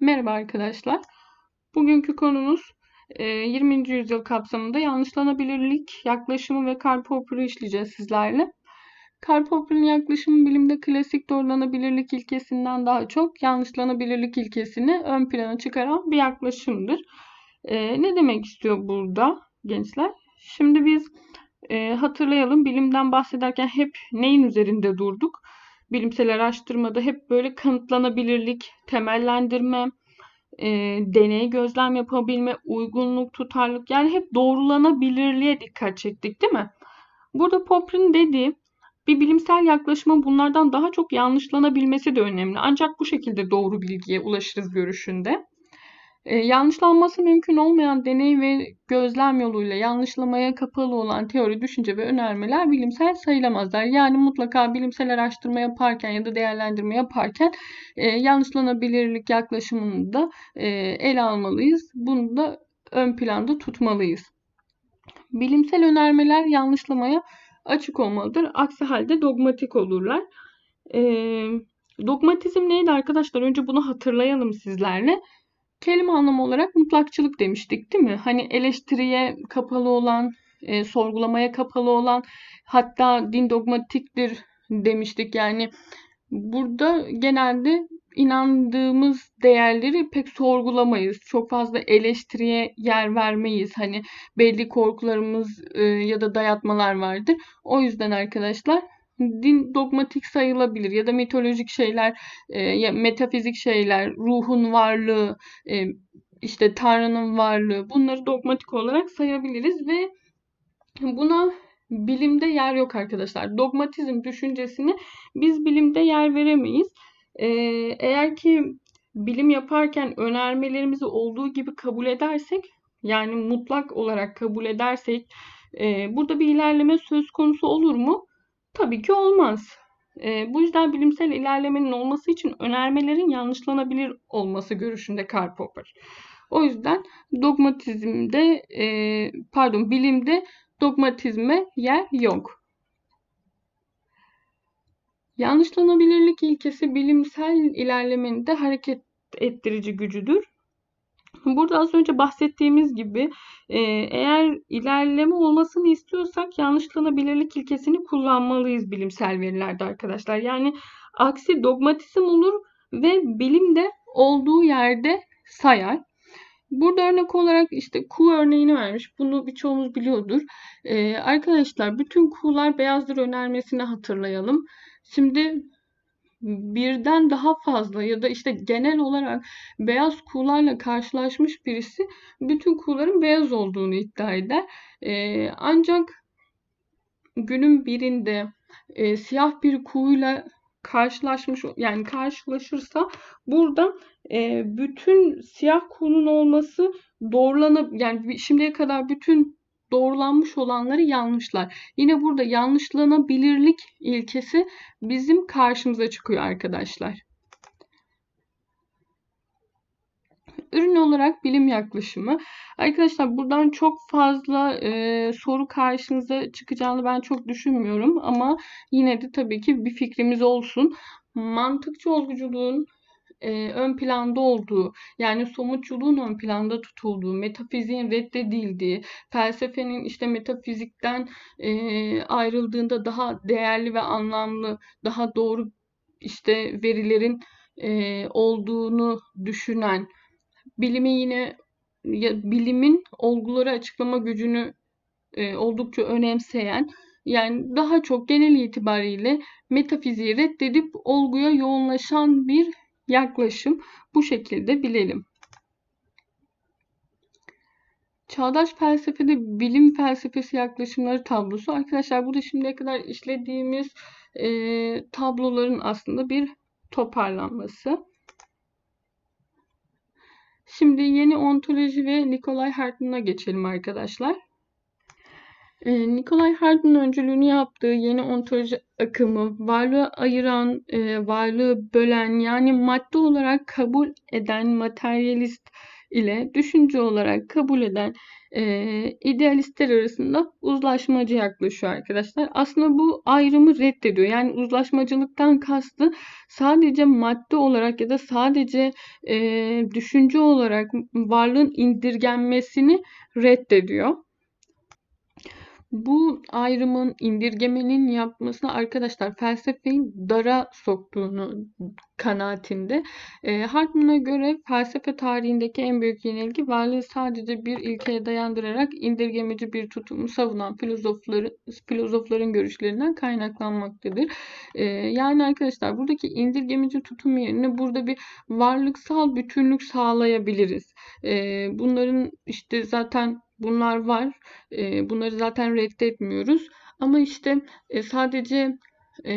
Merhaba arkadaşlar. Bugünkü konumuz 20. E, yüzyıl kapsamında yanlışlanabilirlik yaklaşımı ve Karl Popper'ı işleyeceğiz sizlerle. Karl Popper'ın yaklaşımı bilimde klasik doğrulanabilirlik ilkesinden daha çok yanlışlanabilirlik ilkesini ön plana çıkaran bir yaklaşımdır. E, ne demek istiyor burada gençler? Şimdi biz e, hatırlayalım bilimden bahsederken hep neyin üzerinde durduk? Bilimsel araştırmada hep böyle kanıtlanabilirlik, temellendirme, e, deney gözlem yapabilme, uygunluk, tutarlılık yani hep doğrulanabilirliğe dikkat çektik değil mi? Burada Popper'in dediği bir bilimsel yaklaşımın bunlardan daha çok yanlışlanabilmesi de önemli. Ancak bu şekilde doğru bilgiye ulaşırız görüşünde. Ee, yanlışlanması mümkün olmayan deney ve gözlem yoluyla yanlışlamaya kapalı olan teori, düşünce ve önermeler bilimsel sayılamazlar. Yani mutlaka bilimsel araştırma yaparken ya da değerlendirme yaparken e, yanlışlanabilirlik yaklaşımını da e, ele almalıyız. Bunu da ön planda tutmalıyız. Bilimsel önermeler yanlışlamaya açık olmalıdır. Aksi halde dogmatik olurlar. E, dogmatizm neydi arkadaşlar? Önce bunu hatırlayalım sizlerle. Kelime anlamı olarak mutlakçılık demiştik değil mi? Hani eleştiriye kapalı olan, e, sorgulamaya kapalı olan, hatta din dogmatiktir demiştik. Yani burada genelde inandığımız değerleri pek sorgulamayız. Çok fazla eleştiriye yer vermeyiz. Hani belli korkularımız e, ya da dayatmalar vardır. O yüzden arkadaşlar din dogmatik sayılabilir ya da mitolojik şeyler, e, metafizik şeyler, ruhun varlığı, e, işte Tanrı'nın varlığı bunları dogmatik olarak sayabiliriz ve buna bilimde yer yok arkadaşlar. Dogmatizm düşüncesini biz bilimde yer veremeyiz. E, eğer ki bilim yaparken önermelerimizi olduğu gibi kabul edersek yani mutlak olarak kabul edersek e, burada bir ilerleme söz konusu olur mu? Tabii ki olmaz. E, bu yüzden bilimsel ilerlemenin olması için önermelerin yanlışlanabilir olması görüşünde Karl Popper. O yüzden dogmatizmde, e, pardon bilimde dogmatizme yer yok. Yanlışlanabilirlik ilkesi bilimsel ilerlemenin de hareket ettirici gücüdür. Burada az önce bahsettiğimiz gibi e, eğer ilerleme olmasını istiyorsak yanlışlanabilirlik ilkesini kullanmalıyız bilimsel verilerde arkadaşlar. Yani aksi dogmatizm olur ve bilim de olduğu yerde sayar. Burada örnek olarak işte kuğu örneğini vermiş. Bunu birçoğumuz biliyordur. Ee, arkadaşlar bütün kuğular beyazdır önermesini hatırlayalım. Şimdi birden daha fazla ya da işte genel olarak beyaz kuğularla karşılaşmış birisi bütün kuğuların beyaz olduğunu iddia eder. E, ancak günün birinde e, siyah bir kuğuyla karşılaşmış yani karşılaşırsa burada e, bütün siyah kuğunun olması doğrulanıp yani şimdiye kadar bütün doğrulanmış olanları yanlışlar. Yine burada yanlışlanabilirlik ilkesi bizim karşımıza çıkıyor arkadaşlar. Ürün olarak bilim yaklaşımı. Arkadaşlar buradan çok fazla e, soru karşınıza çıkacağını ben çok düşünmüyorum ama yine de tabii ki bir fikrimiz olsun. Mantıkçı olguculuğun e, ön planda olduğu, yani somutçuluğun ön planda tutulduğu, metafiziğin reddedildiği, felsefenin işte metafizikten e, ayrıldığında daha değerli ve anlamlı, daha doğru işte verilerin e, olduğunu düşünen, bilimi yine ya, bilimin olguları açıklama gücünü e, oldukça önemseyen, yani daha çok genel itibariyle metafiziği reddedip olguya yoğunlaşan bir yaklaşım bu şekilde bilelim. Çağdaş felsefede bilim felsefesi yaklaşımları tablosu. Arkadaşlar burada şimdiye kadar işlediğimiz e, tabloların aslında bir toparlanması. Şimdi yeni ontoloji ve Nikolay Hartmann'a geçelim arkadaşlar. E, Nikolay Hardin öncülüğünü yaptığı yeni ontoloji akımı varlığı ayıran, e, varlığı bölen yani madde olarak kabul eden materyalist ile düşünce olarak kabul eden e, idealistler arasında uzlaşmacı yaklaşıyor arkadaşlar. Aslında bu ayrımı reddediyor. Yani uzlaşmacılıktan kastı sadece madde olarak ya da sadece e, düşünce olarak varlığın indirgenmesini reddediyor bu ayrımın, indirgemenin yapmasına arkadaşlar felsefeyi dara soktuğunu kanaatinde. E, Hartman'a göre felsefe tarihindeki en büyük yenilgi varlığı sadece bir ilkeye dayandırarak indirgemeci bir tutumu savunan filozofların, filozofların görüşlerinden kaynaklanmaktadır. E, yani arkadaşlar buradaki indirgemeci tutum yerine burada bir varlıksal bütünlük sağlayabiliriz. E, bunların işte zaten bunlar var. E, bunları zaten reddetmiyoruz. Ama işte e, sadece e,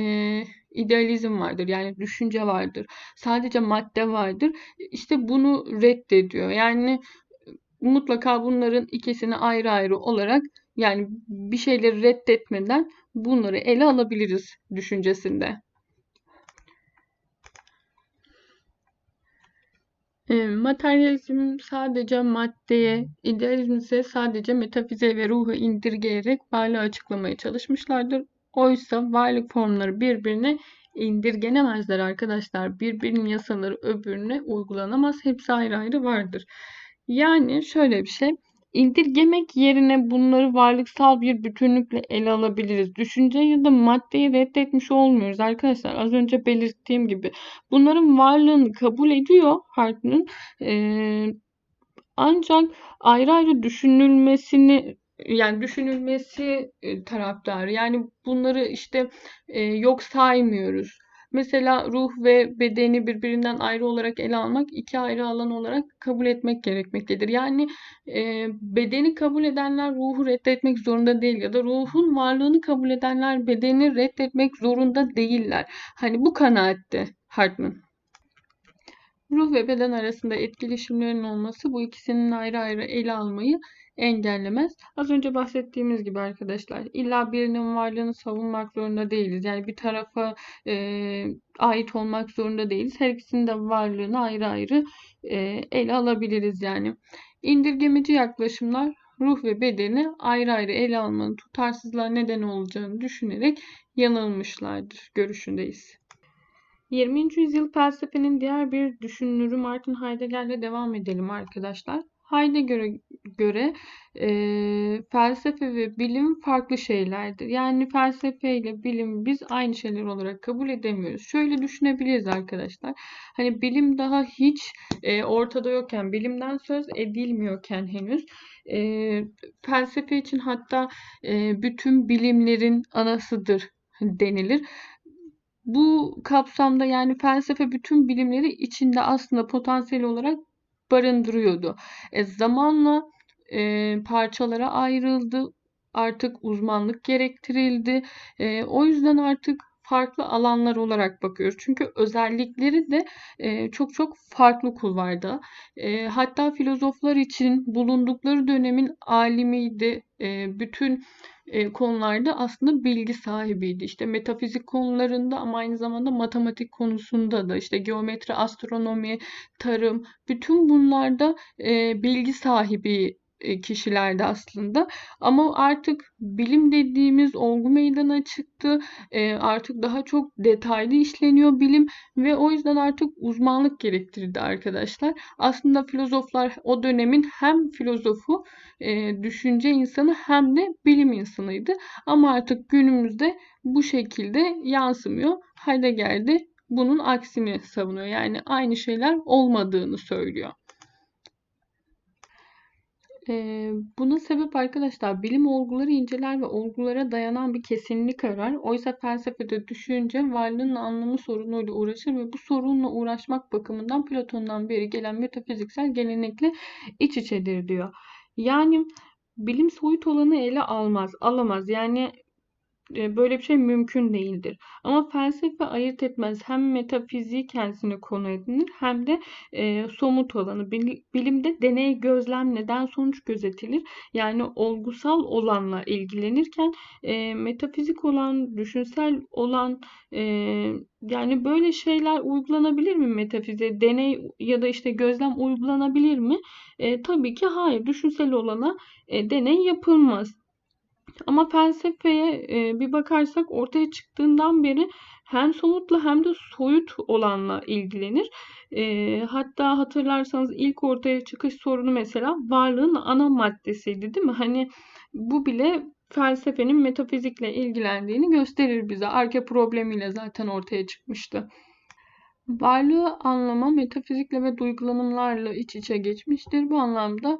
idealizm vardır. Yani düşünce vardır. Sadece madde vardır. İşte bunu reddediyor. Yani mutlaka bunların ikisini ayrı ayrı olarak yani bir şeyleri reddetmeden bunları ele alabiliriz düşüncesinde. E, materyalizm sadece maddeye, idealizm ise sadece metafize ve ruhu indirgeyerek varlığı açıklamaya çalışmışlardır. Oysa varlık formları birbirine indirgenemezler arkadaşlar. Birbirinin yasaları öbürüne uygulanamaz. Hepsi ayrı ayrı vardır. Yani şöyle bir şey. İndirgemek yerine bunları varlıksal bir bütünlükle ele alabiliriz. Düşünce ya da maddeyi reddetmiş olmuyoruz arkadaşlar. Az önce belirttiğim gibi. Bunların varlığını kabul ediyor Hartman. Ee, ancak ayrı ayrı düşünülmesini yani düşünülmesi e, taraftarı. Yani bunları işte e, yok saymıyoruz. Mesela ruh ve bedeni birbirinden ayrı olarak ele almak iki ayrı alan olarak kabul etmek gerekmektedir. Yani e, bedeni kabul edenler ruhu reddetmek zorunda değil ya da ruhun varlığını kabul edenler bedeni reddetmek zorunda değiller. Hani bu kanaatte Hartman. Ruh ve beden arasında etkileşimlerin olması bu ikisinin ayrı ayrı ele almayı engellemez. Az önce bahsettiğimiz gibi arkadaşlar illa birinin varlığını savunmak zorunda değiliz. Yani bir tarafa e, ait olmak zorunda değiliz. Her ikisinin de varlığını ayrı ayrı e, ele alabiliriz yani. İndirgemeci yaklaşımlar ruh ve bedeni ayrı ayrı ele almanın tutarsızlığa neden olacağını düşünerek yanılmışlardır görüşündeyiz. 20. yüzyıl felsefenin diğer bir düşünürü Martin Heidegger'le devam edelim arkadaşlar. Heidegger'e göre e, felsefe ve bilim farklı şeylerdir. Yani felsefe ile bilim biz aynı şeyler olarak kabul edemiyoruz. Şöyle düşünebiliriz arkadaşlar. Hani bilim daha hiç e, ortada yokken, bilimden söz edilmiyorken henüz e, felsefe için hatta e, bütün bilimlerin anasıdır denilir. Bu kapsamda yani felsefe bütün bilimleri içinde aslında potansiyel olarak barındırıyordu. E, zamanla e, parçalara ayrıldı. Artık uzmanlık gerektirildi. E, o yüzden artık farklı alanlar olarak bakıyoruz. Çünkü özellikleri de e, çok çok farklı kulvarda. E, hatta filozoflar için bulundukları dönemin alimiydi. E, bütün e, konularda aslında bilgi sahibiydi. İşte metafizik konularında ama aynı zamanda matematik konusunda da işte geometri, astronomi, tarım bütün bunlarda bilgi sahibi kişilerdi aslında. Ama artık bilim dediğimiz olgu meydana çıktı. E, artık daha çok detaylı işleniyor bilim ve o yüzden artık uzmanlık gerektirdi arkadaşlar. Aslında filozoflar o dönemin hem filozofu, e, düşünce insanı hem de bilim insanıydı. Ama artık günümüzde bu şekilde yansımıyor. Heidegger de bunun aksini savunuyor. Yani aynı şeyler olmadığını söylüyor. Eee, buna sebep arkadaşlar bilim olguları inceler ve olgulara dayanan bir kesinlik arar. Oysa felsefede düşünce varlığın anlamı sorunuyla uğraşır ve bu sorunla uğraşmak bakımından Platon'dan beri gelen metafiziksel gelenekle iç içedir diyor. Yani bilim soyut olanı ele almaz, alamaz. Yani e, böyle bir şey mümkün değildir. Ama felsefe ayırt etmez. Hem metafiziği kendisine konu edinir hem de e, somut olanı. Bilimde deney, gözlem, neden sonuç gözetilir. Yani olgusal olanla ilgilenirken e, metafizik olan, düşünsel olan e, yani böyle şeyler uygulanabilir mi metafize? Deney ya da işte gözlem uygulanabilir mi? E, tabii ki hayır. Düşünsel olana e, deney yapılmaz. Ama felsefeye e, bir bakarsak ortaya çıktığından beri hem somutla hem de soyut olanla ilgilenir. E, hatta hatırlarsanız ilk ortaya çıkış sorunu mesela varlığın ana maddesiydi değil mi? Hani bu bile felsefenin metafizikle ilgilendiğini gösterir bize. Arke problemiyle zaten ortaya çıkmıştı. Varlığı anlama metafizikle ve duygulanımlarla iç içe geçmiştir. Bu anlamda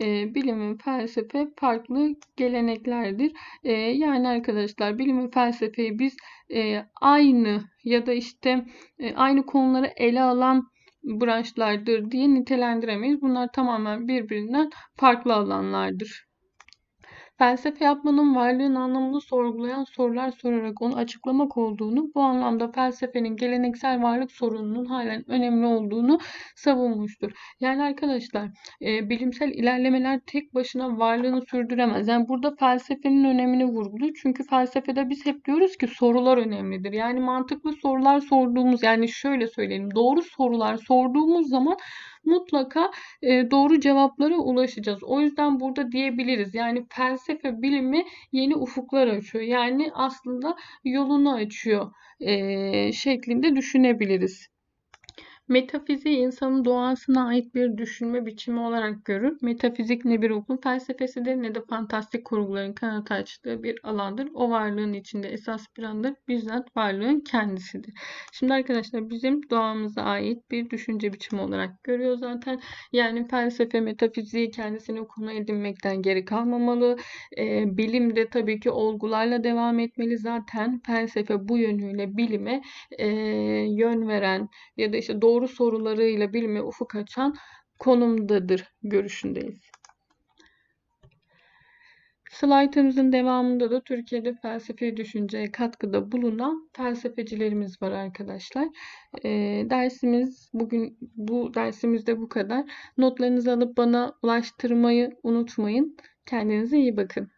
e, bilim ve felsefe farklı geleneklerdir. E, yani arkadaşlar bilim ve felsefeyi biz e, aynı ya da işte e, aynı konuları ele alan branşlardır diye nitelendiremeyiz. Bunlar tamamen birbirinden farklı alanlardır. Felsefe yapmanın varlığın anlamını sorgulayan sorular sorarak onu açıklamak olduğunu, bu anlamda felsefenin geleneksel varlık sorununun halen önemli olduğunu savunmuştur. Yani arkadaşlar e, bilimsel ilerlemeler tek başına varlığını sürdüremez. Yani burada felsefenin önemini vurguluyor. Çünkü felsefede biz hep diyoruz ki sorular önemlidir. Yani mantıklı sorular sorduğumuz yani şöyle söyleyelim doğru sorular sorduğumuz zaman mutlaka e, doğru cevaplara ulaşacağız. O yüzden burada diyebiliriz. Yani felsefe bilimi yeni ufuklar açıyor. Yani aslında yolunu açıyor e, şeklinde düşünebiliriz. Metafiziği insanın doğasına ait bir düşünme biçimi olarak görür. Metafizik ne bir okul felsefesidir ne de fantastik kurguların kanat açtığı bir alandır. O varlığın içinde esas plandır. Bizzat varlığın kendisidir. Şimdi arkadaşlar bizim doğamıza ait bir düşünce biçimi olarak görüyor zaten. Yani felsefe, metafiziği kendisini konu edinmekten geri kalmamalı. E, bilim de tabii ki olgularla devam etmeli. Zaten felsefe bu yönüyle bilime e, yön veren ya da işte doğru doğru sorularıyla bilime ufuk açan konumdadır görüşündeyiz. Slaytımızın devamında da Türkiye'de felsefi düşünceye katkıda bulunan felsefecilerimiz var arkadaşlar. E, dersimiz bugün bu dersimizde bu kadar. Notlarınızı alıp bana ulaştırmayı unutmayın. Kendinize iyi bakın.